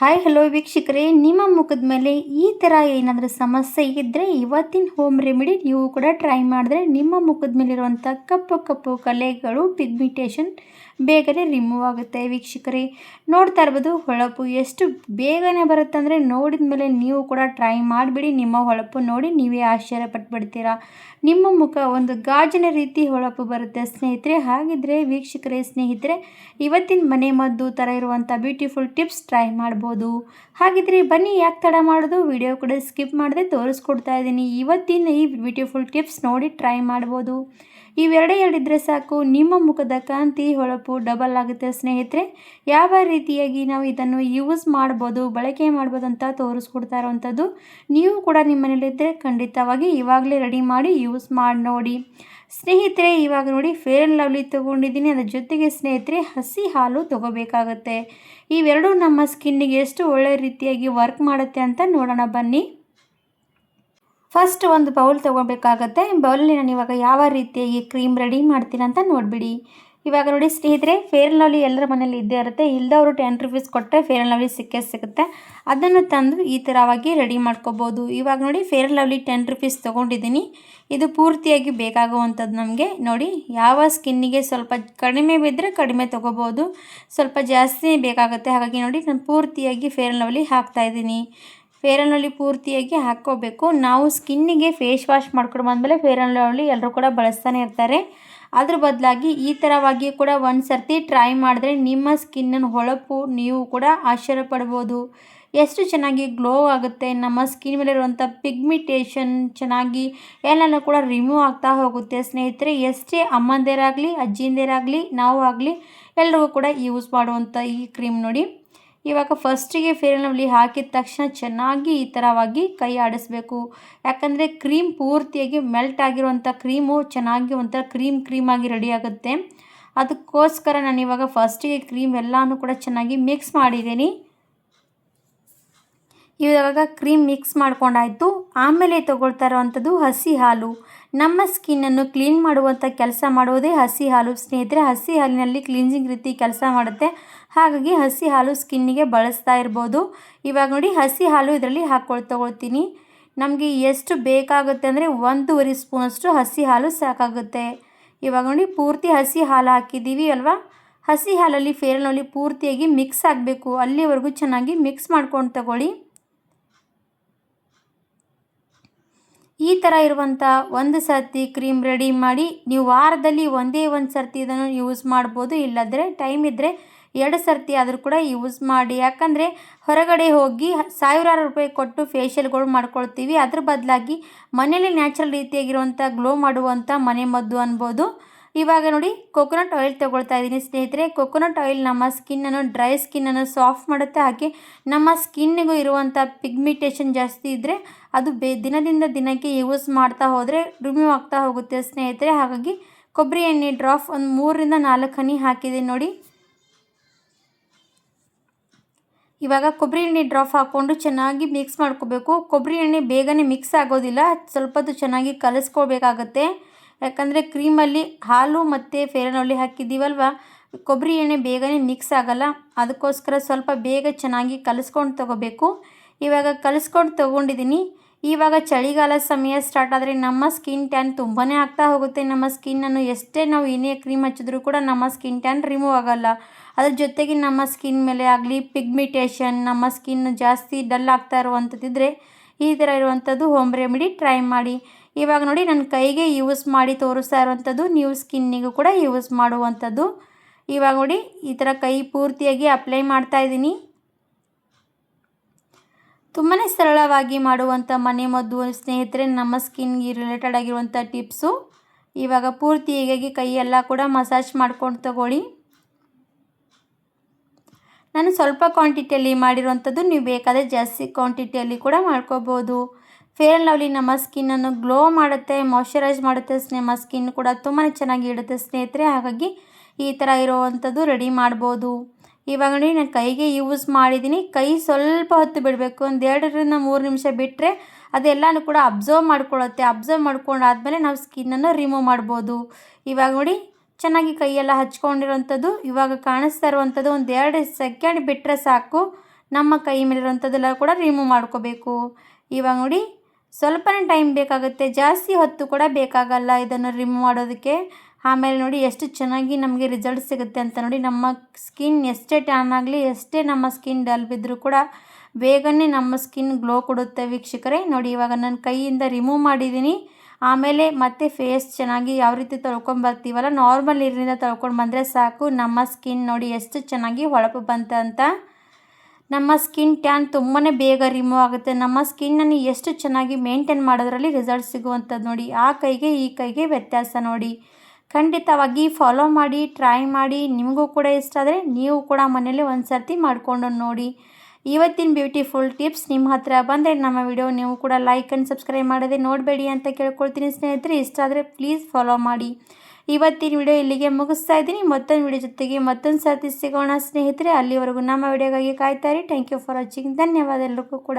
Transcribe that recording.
Hi hello ವೀಕ್ಷಕರೇ. ನಿಮ್ಮ ಮುಖದ ಮೇಲೆ ಈ ಥರ ಏನಾದರೂ ಸಮಸ್ಯೆ ಇದ್ದರೆ ಇವತ್ತಿನ ಹೋಮ್ ರೆಮಿಡಿ ನೀವು ಕೂಡ ಟ್ರೈ ಮಾಡಿದ್ರೆ ನಿಮ್ಮ ಮುಖದ ಮೇಲಿರುವಂಥ ಕಪ್ಪು ಕಪ್ಪು ಕಲೆಗಳು ಪಿಗ್ಮಿಟೇಷನ್ ಬೇಗನೆ ರಿಮೂವ್ ಆಗುತ್ತೆ ವೀಕ್ಷಕರೇ. ನೋಡ್ತಾ ಇರ್ಬೋದು, ಹೊಳಪು ಎಷ್ಟು ಬೇಗನೆ ಬರುತ್ತೆ ಅಂದರೆ ನೋಡಿದ ಮೇಲೆ ನೀವು ಕೂಡ ಟ್ರೈ ಮಾಡಿಬಿಡಿ. ನಿಮ್ಮ ಹೊಳಪು ನೋಡಿ ನೀವೇ ಆಶ್ಚರ್ಯ ಪಟ್ಬಿಡ್ತೀರಾ. ನಿಮ್ಮ ಮುಖ ಒಂದು ಗಾಜಿನ ರೀತಿ ಹೊಳಪು ಬರುತ್ತೆ ಸ್ನೇಹಿತರೆ. ಹಾಗಿದ್ರೆ ವೀಕ್ಷಕರೇ, ಸ್ನೇಹಿತರೆ, ಇವತ್ತಿನ ಮನೆ ಮದ್ದು ಥರ ಇರುವಂಥ ಬ್ಯೂಟಿಫುಲ್ ಟಿಪ್ಸ್ ಟ್ರೈ ಮಾಡ್ಬೋದು. ಹಾಗಿದ್ರೆ ಬನ್ನಿ ಯಾಕೆ ತಡ ಮಾಡೋದು? ವಿಡಿಯೋ ಕೂಡ ಸ್ಕಿಪ್ ಮಾಡದೆ ತೋರಿಸ್ಕೊಡ್ತಾ ಇದ್ದೀನಿ. ಇವತ್ತಿನ ಈ ಬ್ಯೂಟಿಫುಲ್ ಟಿಪ್ಸ್ ನೋಡಿ ಟ್ರೈ ಮಾಡ್ಬೋದು. ಇವೆರಡೇ ಎರಡಿದ್ರೆ ಸಾಕು. ನಿಮ್ಮ ಮುಖದ ಕಾಂತಿ ಹೊಳಪು ಡಬಲ್ ಆಗುತ್ತೆ ಸ್ನೇಹಿತರೆ. ಯಾವ ರೀತಿಯಾಗಿ ನಾವು ಇದನ್ನು ಯೂಸ್ ಮಾಡ್ಬೋದು, ಬಳಕೆ ಮಾಡ್ಬೋದು ಅಂತ ತೋರಿಸ್ಕೊಡ್ತಾ ಇರೋವಂಥದ್ದು ನೀವು ಕೂಡ ನಿಮ್ಮ ಮನೇಲಿದ್ದರೆ ಖಂಡಿತವಾಗಿ ಇವಾಗಲೇ ರೆಡಿ ಮಾಡಿ ಯೂಸ್ ಮಾಡಿ ನೋಡಿ. ಸ್ನೇಹಿತರೆ, ಇವಾಗ ನೋಡಿ ಫೇರ್ ಆ್ಯಂಡ್ ಲವ್ಲಿ ತೊಗೊಂಡಿದ್ದೀನಿ. ಅದ್ರ ಜೊತೆಗೆ ಸ್ನೇಹಿತರೆ, ಹಸಿ ಹಾಲು ತೊಗೋಬೇಕಾಗತ್ತೆ. ಇವೆರಡೂ ನಮ್ಮ ಸ್ಕಿನ್ನಿಗೆ ಎಷ್ಟು ಒಳ್ಳೆ ರೀತಿಯಾಗಿ ವರ್ಕ್ ಮಾಡುತ್ತೆ ಅಂತ ನೋಡೋಣ ಬನ್ನಿ. ಫಸ್ಟ್ ಒಂದು ಬೌಲ್ ತೊಗೊಬೇಕಾಗತ್ತೆ. ಬೌಲಲ್ಲಿ ನಾನು ಇವಾಗ ಯಾವ ರೀತಿಯಾಗಿ ಕ್ರೀಮ್ ರೆಡಿ ಮಾಡ್ತೀನಿ ಅಂತ ನೋಡಿಬಿಡಿ. ಇವಾಗ ನೋಡಿ ಸ್ನೇಹಿತರೆ ಫೇರ್ ಲವ್ಲಿ ಎಲ್ಲರ ಮನೇಲಿ ಇದ್ದೇ ಇರುತ್ತೆ. ಇಲ್ಲದವರು ಟೆನ್ ರುಪೀಸ್ ಕೊಟ್ಟರೆ ಫೇರ್ ಲವ್ಲಿ ಸಿಕ್ಕೇ ಸಿಗುತ್ತೆ. ಅದನ್ನು ತಂದು ಈ ಥರವಾಗಿ ರೆಡಿ ಮಾಡ್ಕೋಬೋದು. ಇವಾಗ ನೋಡಿ ಫೇರ್ ಲವ್ಲಿ ಟೆನ್ ರುಪೀಸ್ ತೊಗೊಂಡಿದ್ದೀನಿ. ಇದು ಪೂರ್ತಿಯಾಗಿ ಬೇಕಾಗುವಂಥದ್ದು ನಮಗೆ. ನೋಡಿ, ಯಾವ ಸ್ಕಿನ್ನಿಗೆ ಸ್ವಲ್ಪ ಕಡಿಮೆ ಬಿದ್ದರೆ ಕಡಿಮೆ ತೊಗೋಬೋದು. ಸ್ವಲ್ಪ ಜಾಸ್ತಿ ಬೇಕಾಗುತ್ತೆ. ಹಾಗಾಗಿ ನೋಡಿ, ನಾನು ಪೂರ್ತಿಯಾಗಿ ಫೇರ್ ಲವ್ಲಿ ಹಾಕ್ತಾಯಿದ್ದೀನಿ ಫೇರ್ ಆ್ಯಂಡ್ ಪೂರ್ತಿಯಾಗಿ ಹಾಕ್ಕೋಬೇಕು. ನಾವು ಸ್ಕಿನ್ನಿಗೆ ಫೇಸ್ ವಾಶ್ ಮಾಡ್ಕೊಂಡು ಬಂದಮೇಲೆ ಫೇರ್ ಆ್ಯಂಡ್ ಎಲ್ಲರೂ ಕೂಡ ಬಳಸ್ತಾನೆ ಇರ್ತಾರೆ. ಅದ್ರ ಬದಲಾಗಿ ಈ ಥರವಾಗಿ ಕೂಡ ಒಂದು ಸರ್ತಿ ಟ್ರೈ ಮಾಡಿದ್ರೆ ನಿಮ್ಮ ಸ್ಕಿನ್ನನ್ನು ಹೊಳಪು ನೀವು ಕೂಡ ಆಶ್ಚರ್ಯ ಪಡ್ಬೋದು. ಎಷ್ಟು ಚೆನ್ನಾಗಿ ಗ್ಲೋ ಆಗುತ್ತೆ. ನಮ್ಮ ಸ್ಕಿನ್ ಮೇಲೆ ಇರುವಂಥ ಪಿಗ್ಮಿಟೇಷನ್ ಚೆನ್ನಾಗಿ ಎಲ್ಲನೂ ಕೂಡ ರಿಮೂವ್ ಆಗ್ತಾ ಹೋಗುತ್ತೆ. ಸ್ನೇಹಿತರೆ, ಎಷ್ಟೇ ಅಮ್ಮಂದಿರಾಗಲಿ, ಅಜ್ಜಿಂದಿರಾಗಲಿ, ನಾವು ಆಗಲಿ ಎಲ್ಲರಿಗೂ ಕೂಡ ಯೂಸ್ ಮಾಡುವಂಥ ಈ ಕ್ರೀಮ್ ನೋಡಿ. ಇವಾಗ ಫಸ್ಟಿಗೆ ಫೇರ್ ಆ್ಯಂಡ್ ಹಾಕಿದ ತಕ್ಷಣ ಚೆನ್ನಾಗಿ ಈ ಥರವಾಗಿ ಕೈ ಆಡಿಸ್ಬೇಕು. ಯಾಕಂದರೆ ಕ್ರೀಮ್ ಪೂರ್ತಿಯಾಗಿ ಮೆಲ್ಟ್ ಆಗಿರುವಂಥ ಕ್ರೀಮು ಚೆನ್ನಾಗಿ ಒಂಥರ ಕ್ರೀಮ್ ಕ್ರೀಮಾಗಿ ರೆಡಿ ಆಗುತ್ತೆ. ಅದಕ್ಕೋಸ್ಕರ ನಾನು ಇವಾಗ ಫಸ್ಟಿಗೆ ಕ್ರೀಮ್ ಎಲ್ಲನೂ ಕೂಡ ಚೆನ್ನಾಗಿ ಮಿಕ್ಸ್ ಮಾಡಿದ್ದೀನಿ. ಇವಾಗ ಕ್ರೀಮ್ ಮಿಕ್ಸ್ ಮಾಡ್ಕೊಂಡಾಯಿತು. ಆಮೇಲೆ ತೊಗೊಳ್ತಾ ಇರೋವಂಥದ್ದು ಹಸಿ ಹಾಲು. ನಮ್ಮ ಸ್ಕಿನ್ನನ್ನು ಕ್ಲೀನ್ ಮಾಡುವಂಥ ಕೆಲಸ ಮಾಡುವುದೇ ಹಸಿ ಹಾಲು. ಸ್ನೇಹಿತರೆ, ಹಸಿ ಹಾಲಿನಲ್ಲಿ ಕ್ಲೀನ್ಸಿಂಗ್ ರೀತಿ ಕೆಲಸ ಮಾಡುತ್ತೆ. ಹಾಗಾಗಿ ಹಸಿ ಹಾಲು ಸ್ಕಿನ್ನಿಗೆ ಬಳಸ್ತಾ ಇರ್ಬೋದು. ಇವಾಗ ನೋಡಿ ಹಸಿ ಹಾಲು ಇದರಲ್ಲಿ ಹಾಕ್ಕೊಳ್, ತೊಗೊಳ್ತೀನಿ. ನಮಗೆ ಎಷ್ಟು ಬೇಕಾಗುತ್ತೆ ಅಂದರೆ ಒಂದೂವರೆ ಸ್ಪೂನಷ್ಟು ಹಸಿ ಹಾಲು ಸಾಕಾಗುತ್ತೆ. ಇವಾಗ ನೋಡಿ ಪೂರ್ತಿ ಹಸಿ ಹಾಲು ಹಾಕಿದ್ದೀವಿ ಅಲ್ವಾ? ಹಸಿ ಹಾಲಲ್ಲಿ ಫೇರನಲ್ಲಿ ಪೂರ್ತಿಯಾಗಿ ಮಿಕ್ಸ್ ಆಗಬೇಕು. ಅಲ್ಲಿವರೆಗೂ ಚೆನ್ನಾಗಿ ಮಿಕ್ಸ್ ಮಾಡ್ಕೊಂಡು ತಗೊಳ್ಳಿ. ಈ ಥರ ಇರುವಂಥ ಒಂದು ಸರ್ತಿ ಕ್ರೀಮ್ ರೆಡಿ ಮಾಡಿ ನೀವು ವಾರದಲ್ಲಿ ಒಂದೇ ಒಂದು ಸರ್ತಿ ಇದನ್ನು ಯೂಸ್ ಮಾಡ್ಬೋದು. ಇಲ್ಲದ್ರೆ ಟೈಮ್ ಇದ್ದರೆ ಎರಡು ಸರ್ತಿ ಆದರೂ ಕೂಡ ಯೂಸ್ ಮಾಡಿ. ಯಾಕಂದರೆ ಹೊರಗಡೆ ಹೋಗಿ ಸಾವಿರಾರು ರೂಪಾಯಿ ಕೊಟ್ಟು ಫೇಶಿಯಲ್ಗಳು ಮಾಡ್ಕೊಳ್ತೀವಿ. ಅದ್ರ ಬದಲಾಗಿ ಮನೆಯಲ್ಲಿ ನ್ಯಾಚುರಲ್ ರೀತಿಯಾಗಿರುವಂಥ ಗ್ಲೋ ಮಾಡುವಂಥ ಮನೆ ಮದ್ದು ಅನ್ಬೋದು. ಇವಾಗ ನೋಡಿ ಕೊಕೊನಟ್ ಆಯಿಲ್ ತೊಗೊಳ್ತಾ ಇದ್ದೀನಿ ಸ್ನೇಹಿತರೆ. ಕೊಕೊನಟ್ ಆಯಿಲ್ ನಮ್ಮ ಸ್ಕಿನ್ನನ್ನು ಡ್ರೈ ಸ್ಕಿನ್ನನ್ನು ಸಾಫ್ಟ್ ಮಾಡುತ್ತೆ. ಹಾಗೆ ನಮ್ಮ ಸ್ಕಿನ್ನಿಗೂ ಇರುವಂಥ ಪಿಗ್ಮಿಟೇಷನ್ ಜಾಸ್ತಿ ಇದ್ದರೆ ಅದು ಬೇ ದಿನದಿಂದ ದಿನಕ್ಕೆ ಯೂಸ್ ಮಾಡ್ತಾ ಹೋದರೆ ರಿಮೂವ್ ಆಗ್ತಾ ಹೋಗುತ್ತೆ ಸ್ನೇಹಿತರೆ. ಹಾಗಾಗಿ ಕೊಬ್ಬರಿ ಎಣ್ಣೆ ಡ್ರಾಪ್ ಒಂದು ಮೂರರಿಂದ ನಾಲ್ಕು ಹನಿ ಹಾಕಿದೆ ನೋಡಿ. ಇವಾಗ ಕೊಬ್ಬರಿ ಎಣ್ಣೆ ಡ್ರಾಪ್ ಹಾಕ್ಕೊಂಡು ಚೆನ್ನಾಗಿ ಮಿಕ್ಸ್ ಮಾಡ್ಕೋಬೇಕು. ಕೊಬ್ಬರಿ ಎಣ್ಣೆ ಬೇಗನೆ ಮಿಕ್ಸ್ ಆಗೋದಿಲ್ಲ ಸ್ವಲ್ಪ ಚೆನ್ನಾಗಿ ಕಲಿಸ್ಕೊಳ್ಬೇಕಾಗತ್ತೆ ಯಾಕಂದರೆ ಕ್ರೀಮಲ್ಲಿ ಹಾಲು ಮತ್ತು ಫೇರನೊಳ್ಳಿ ಹಾಕಿದ್ದೀವಲ್ವ, ಕೊಬ್ಬರಿ ಎಣ್ಣೆ ಬೇಗನೆ ಮಿಕ್ಸ್ ಆಗೋಲ್ಲ. ಅದಕ್ಕೋಸ್ಕರ ಸ್ವಲ್ಪ ಬೇಗ ಚೆನ್ನಾಗಿ ಕಲಿಸ್ಕೊಂಡು ತೊಗೋಬೇಕು. ಇವಾಗ ಕಲಿಸ್ಕೊಂಡು ತೊಗೊಂಡಿದ್ದೀನಿ. ಇವಾಗ ಚಳಿಗಾಲ ಸಮಯ ಸ್ಟಾರ್ಟ್ ಆದರೆ ನಮ್ಮ ಸ್ಕಿನ್ ಟ್ಯಾನ್ ತುಂಬಾ ಆಗ್ತಾ ಹೋಗುತ್ತೆ. ನಮ್ಮ ಸ್ಕಿನ್ನನ್ನು ಎಷ್ಟೇ ನಾವು ಏನೇ ಕ್ರೀಮ್ ಹಚ್ಚಿದ್ರೂ ಕೂಡ ನಮ್ಮ ಸ್ಕಿನ್ ಟ್ಯಾನ್ ರಿಮೂವ್ ಆಗೋಲ್ಲ. ಅದ್ರ ಜೊತೆಗೆ ನಮ್ಮ ಸ್ಕಿನ್ ಮೇಲೆ ಆಗಲಿ ಪಿಗ್ಮಿಟೇಷನ್ ನಮ್ಮ ಸ್ಕಿನ್ ಜಾಸ್ತಿ ಡಲ್ ಆಗ್ತಾ ಇರುವಂಥದ್ದಿದ್ರೆ ಈ ಥರ ಇರುವಂಥದ್ದು ಹೋಮ್ ರೆಮಿಡಿ ಟ್ರೈ ಮಾಡಿ. ಇವಾಗ ನೋಡಿ ನನ್ನ ಕೈಗೆ ಯೂಸ್ ಮಾಡಿ ತೋರಿಸ್ತಾ ಇರುವಂಥದ್ದು ನೀವು ಸ್ಕಿನ್ನಿಗೂ ಕೂಡ ಯೂಸ್ ಮಾಡುವಂಥದ್ದು. ಇವಾಗ ನೋಡಿ ಈ ಥರ ಕೈ ಪೂರ್ತಿಯಾಗಿ ಅಪ್ಲೈ ಮಾಡ್ತಾ ಇದ್ದೀನಿ. ತುಂಬಾ ಸರಳವಾಗಿ ಮಾಡುವಂಥ ಮನೆ ಮದ್ದು ಸ್ನೇಹಿತರೆ, ನಮ್ಮ ಸ್ಕಿನ್ಗೆ ರಿಲೇಟೆಡ್ ಆಗಿರುವಂಥ ಟಿಪ್ಸು ಇವಾಗ ಪೂರ್ತಿ ಹೀಗಾಗಿ ಕೈಯೆಲ್ಲ ಕೂಡ ಮಸಾಜ್ ಮಾಡ್ಕೊಂಡು ತಗೊಳ್ಳಿ. ನಾನು ಸ್ವಲ್ಪ ಕ್ವಾಂಟಿಟಿಯಲ್ಲಿ ಮಾಡಿರುವಂಥದ್ದು ನೀವು ಬೇಕಾದರೆ ಜಾಸ್ತಿ ಕ್ವಾಂಟಿಟಿಯಲ್ಲಿ ಕೂಡ ಮಾಡ್ಕೋಬೋದು. ಫೇರ್ ಆ್ಯಂಡ್ ಲವ್ಲಿ ನಮ್ಮ ಸ್ಕಿನ್ನನ್ನು ಗ್ಲೋ ಮಾಡುತ್ತೆ ಮಾಯ್ಶ್ಚರೈಸ್ ಮಾಡುತ್ತೆ, ನಮ್ಮ ಸ್ಕಿನ್ ಕೂಡ ತುಂಬಾ ಚೆನ್ನಾಗಿ ಇಡುತ್ತೆ ಸ್ನೇಹಿತರೆ. ಹಾಗಾಗಿ ಈ ಥರ ಇರುವಂಥದ್ದು ರೆಡಿ ಮಾಡ್ಬೋದು. ಇವಾಗ ನೋಡಿ ನಾನು ಕೈಗೆ ಯೂಸ್ ಮಾಡಿದ್ದೀನಿ. ಕೈ ಸ್ವಲ್ಪ ಹೊತ್ತು ಬಿಡಬೇಕು. ಒಂದು ಎರಡರಿಂದ ಮೂರು ನಿಮಿಷ ಬಿಟ್ಟರೆ ಅದೆಲ್ಲನೂ ಕೂಡ ಅಬ್ಸರ್ವ್ ಮಾಡ್ಕೊಳ್ಳುತ್ತೆ. ಅಬ್ಸರ್ವ್ ಮಾಡ್ಕೊಂಡಾದ್ಮೇಲೆ ನಾವು ಸ್ಕಿನ್ನನ್ನು ರಿಮೂವ್ ಮಾಡ್ಬೋದು. ಇವಾಗ ನೋಡಿ ಚೆನ್ನಾಗಿ ಕೈಯೆಲ್ಲ ಹಚ್ಕೊಂಡಿರೋವಂಥದ್ದು. ಇವಾಗ ಕಾಣಿಸ್ತಾ ಇರುವಂಥದ್ದು ಒಂದು ಎರಡು ಸೆಕೆಂಡ್ ಬಿಟ್ಟರೆ ಸಾಕು. ನಮ್ಮ ಕೈ ಮೇಲಿರುವಂಥದ್ದೆಲ್ಲ ಕೂಡ ರಿಮೂವ್ ಮಾಡ್ಕೋಬೇಕು. ಇವಾಗ ನೋಡಿ ಸ್ವಲ್ಪನೇ ಟೈಮ್ ಬೇಕಾಗುತ್ತೆ. ಜಾಸ್ತಿ ಹೊತ್ತು ಕೂಡ ಬೇಕಾಗಲ್ಲ ಇದನ್ನು ರಿಮೂವ್ ಮಾಡೋದಕ್ಕೆ. ಆಮೇಲೆ ನೋಡಿ ಎಷ್ಟು ಚೆನ್ನಾಗಿ ನಮಗೆ ರಿಸಲ್ಟ್ ಸಿಗುತ್ತೆ ಅಂತ ನೋಡಿ ನಮ್ಮ ಸ್ಕಿನ್ ಎಷ್ಟೇ ಟ್ಯಾನ್ ಆಗಲಿ, ಎಷ್ಟೇ ನಮ್ಮ ಸ್ಕಿನ್ ಡಲ್ ಬಿದ್ದರೂ ಕೂಡ ಬೇಗನೆ ನಮ್ಮ ಸ್ಕಿನ್ ಗ್ಲೋ ಕೊಡುತ್ತೆ ವೀಕ್ಷಕರೇ. ನೋಡಿ ಇವಾಗ ನನ್ನ ಕೈಯಿಂದ ರಿಮೂವ್ ಮಾಡಿದ್ದೀನಿ. ಆಮೇಲೆ ಮತ್ತೆ ಫೇಸ್ ಚೆನ್ನಾಗಿ ಯಾವ ರೀತಿ ತೊಳ್ಕೊಂಬರ್ತೀವಲ್ಲ ನಾರ್ಮಲ್ ನೀರಿನಿಂದ ತೊಳ್ಕೊಂಡು ಬಂದರೆ ಸಾಕು. ನಮ್ಮ ಸ್ಕಿನ್ ನೋಡಿ ಎಷ್ಟು ಚೆನ್ನಾಗಿ ಹೊಳಪು ಬಂತ ಅಂತ. ನಮ್ಮ ಸ್ಕಿನ್ ಟ್ಯಾನ್ ತುಂಬಾ ಬೇಗ ರಿಮೂವ್ ಆಗುತ್ತೆ. ನಮ್ಮ ಸ್ಕಿನ್ನನ್ನು ಎಷ್ಟು ಚೆನ್ನಾಗಿ ಮೇಂಟೈನ್ ಮಾಡೋದ್ರಲ್ಲಿ ರಿಸಲ್ಟ್ ಸಿಗುವಂಥದ್ದು ನೋಡಿ. ಆ ಕೈಗೆ, ಈ ಕೈಗೆ ವ್ಯತ್ಯಾಸ ನೋಡಿ. ಖಂಡಿತವಾಗಿ ಫಾಲೋ ಮಾಡಿ ಟ್ರೈ ಮಾಡಿ, ನಿಮಗೂ ಕೂಡ ಇಷ್ಟ ಆದರೆ ನೀವು ಕೂಡ ಮನೇಲಿ ಒಂದು ಸರ್ತಿ ಮಾಡಿಕೊಂಡು ನೋಡಿ. ಇವತ್ತಿನ ಬ್ಯೂಟಿಫುಲ್ ಟಿಪ್ಸ್ ನಿಮ್ಮ ಹತ್ರ ಬಂದರೆ ನಮ್ಮ ವಿಡಿಯೋ ನೀವು ಕೂಡ ಲೈಕ್ ಆ್ಯಂಡ್ ಸಬ್ಸ್ಕ್ರೈಬ್ ಮಾಡದೆ ನೋಡಬೇಡಿ ಅಂತ ಕೇಳ್ಕೊಳ್ತೀನಿ ಸ್ನೇಹಿತರೆ. ಇಷ್ಟ ಆದರೆ ಪ್ಲೀಸ್ ಫಾಲೋ ಮಾಡಿ. ಇವತ್ತಿನ ವಿಡಿಯೋ ಇಲ್ಲಿಗೆ ಮುಗಿಸ್ತಾ ಇದ್ದೀನಿ. ಮತ್ತೊಂದು ವಿಡಿಯೋ ಜೊತೆಗೆ ಮತ್ತೊಂದು ಸರ್ತಿ ಸಿಗೋಣ ಸ್ನೇಹಿತರೆ. ಅಲ್ಲಿವರೆಗೂ ನಮ್ಮ ವಿಡಿಯೋಗಾಗಿ ಕಾಯ್ತಾರೆ ಥ್ಯಾಂಕ್ ಯು ಫಾರ್ ವಾಚಿಂಗ್ ಧನ್ಯವಾದ ಎಲ್ಲರಿಗೂ ಕೂಡ.